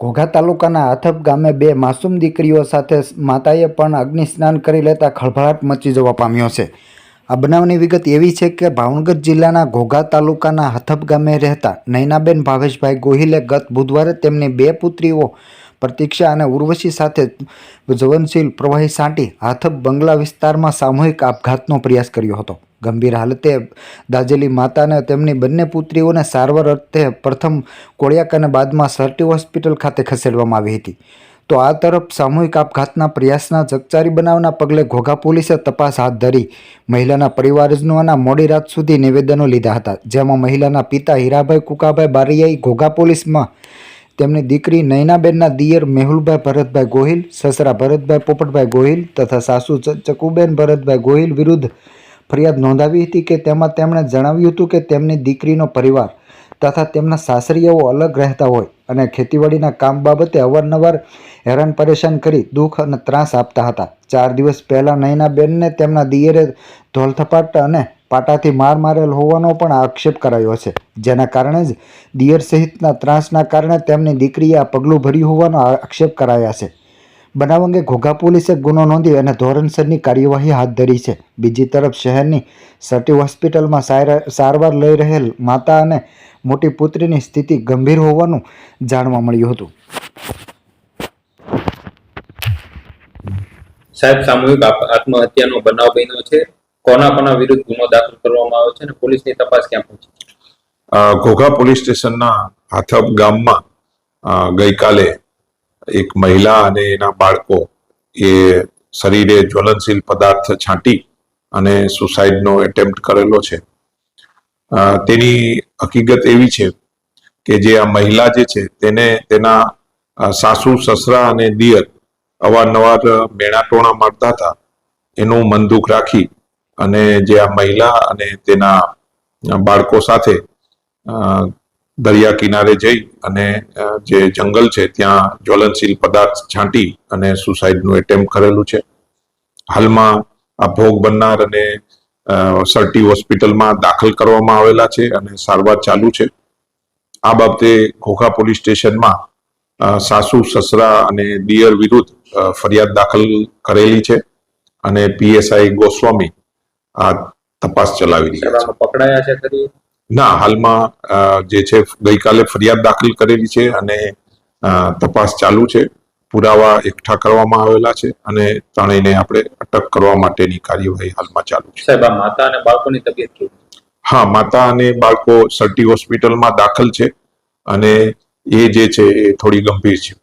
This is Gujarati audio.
ઘોઘા તાલુકાના આથપ ગામે બે માસૂમ દીકરીઓ સાથે માતાએ પણ અગ્નિસ્નાન કરી લેતા ખળભળાટ મચી જવા પામ્યો છે. આ બનાવની વિગત એવી છે કે ભાવનગર જિલ્લાના ઘોઘા તાલુકાના હથપ ગામે રહેતા નૈનાબેન ભાવેશભાઈ ગોહિલે ગત બુધવારે તેમની બે પુત્રીઓ પ્રતીક્ષા અને ઉર્વશી સાથે જ્વલનશીલ પ્રવાહી સાંટી હાથબ બંગલા વિસ્તારમાં સામૂહિક આપઘાતનો પ્રયાસ કર્યો હતો. ગંભીર હાલતે દાજેલી માતાને તેમની બંને પુત્રીઓને સારવાર અર્થે પ્રથમ કોળિયાક અને બાદમાં સરટી હોસ્પિટલ ખાતે ખસેડવામાં આવી હતી. તો આ તરફ સામૂહિક આપઘાતના પ્રયાસના ચકચારી બનાવના પગલે ઘોઘા પોલીસે તપાસ હાથ ધરી મહિલાના પરિવારજનોના મોડી રાત સુધી નિવેદનો લીધા હતા. જેમાં મહિલાના પિતા હીરાભાઈ કુકાભાઈ બારિયાઈ ઘોઘા પોલીસમાં તેમની દીકરી નૈનાબેનના દિયર મેહુલભાઈ ભરતભાઈ ગોહિલ, સસરા ભરતભાઈ પોપટભાઈ ગોહિલ તથા સાસુ ચકુબેન ભરતભાઈ ગોહિલ વિરુદ્ધ ફરિયાદ નોંધાવી હતી કે તેમાં તેમણે જણાવ્યું હતું કે તેમની દીકરીનો પરિવાર તથા તેમના સાસરીયાઓ અલગ રહેતા હોય અને ખેતીવાડીના કામ બાબતે અવારનવાર હેરાન પરેશાન કરી દુઃખ અને ત્રાસ આપતા હતા. ચાર દિવસ પહેલાં નયનાબેનને તેમના દિયરે ધોલથપાટ અને પાટાથી માર મારેલ હોવાનો પણ આક્ષેપ કરાયો છે જેના કારણે જ દિયર સહિતના ત્રાસના કારણે તેમની દીકરીએ આ પગલું ભર્યું હોવાનો આક્ષેપ કરાયા છે. બનાવ અંગે ઘોઘા પોલીસે ગુનો નોંધી અને ધોરણસરની કાર્યવાહી હાથ ધરી છે. બીજી તરફ શહેરની સટી હોસ્પિટલમાં સારવાર લઈ રહેલ માતા અને મોટી પુત્રીની સ્થિતિ ગંભીર હોવાનું જાણવા મળ્યું હતું. સાહેબ, સામૂહિક આત્મહત્યાનો બનાવ બન્યો છે. કોના કોના વિરુદ્ધ ગુનો દાખલ કરવામાં આવ્યો છે અને પોલીસની તપાસ ક્યાં પહોંચી ઘોઘા પોલીસ સ્ટેશનના હાથબ ગામમાં ગઈકાલે એક મહિલા અને એના બાળકો એ શરીરે જ્વલનશીલ પદાર્થ છાંટી અને સુસાઇડનો એટેમ્પ્ટ કરેલો છે. તેની હકીકત એવી છે કે જે આ મહિલા જે છે તેને તેના સાસુ, સસરા અને દિયર અવારનવાર મેણાટોણા મારતા હતા. એનું મન દુઃખ રાખી અને જે આ મહિલા અને તેના બાળકો સાથે દરિયા કિનારે જઈ અને જે જંગલ છે ત્યાં જ્વલનશીલ પદાર્થ છાંટી અને સુસાઇડનું એટેમ્પ કરેલું છે. હાલમાં આ ભોગ બનનાર અને સરટી હોસ્પિટલમાં દાખલ કરવામાં આવેલા છે અને સારવાર ચાલુ છે. આ બાબતે ઘોઘા પોલીસ સ્ટેશનમાં સાસુ, સસરા અને દિયર વિરુદ્ધ ફરિયાદ દાખલ કરેલી છે અને પીએસઆઈ ગોસ્વામી આ તપાસ ચલાવી રહ્યા છે. પકડાયા છે ના હાલમાં જે છે ગઈકાલે ફરિયાદ દાખલ કરેલી છે અને તપાસ ચાલુ છે. પુરાવા એકઠા કરવામાં આવેલા છે અને ત્રણેયને આપણે અટક કરવા માટેની કાર્યવાહી હાલમાં ચાલુ છે. સાહેબ આ માતા અને બાળકોની તબિયત કેવી હા માતા અને બાળકો સર્ટી હોસ્પિટલમાં દાખલ છે અને એ જે છે એ થોડી ગંભીર છે.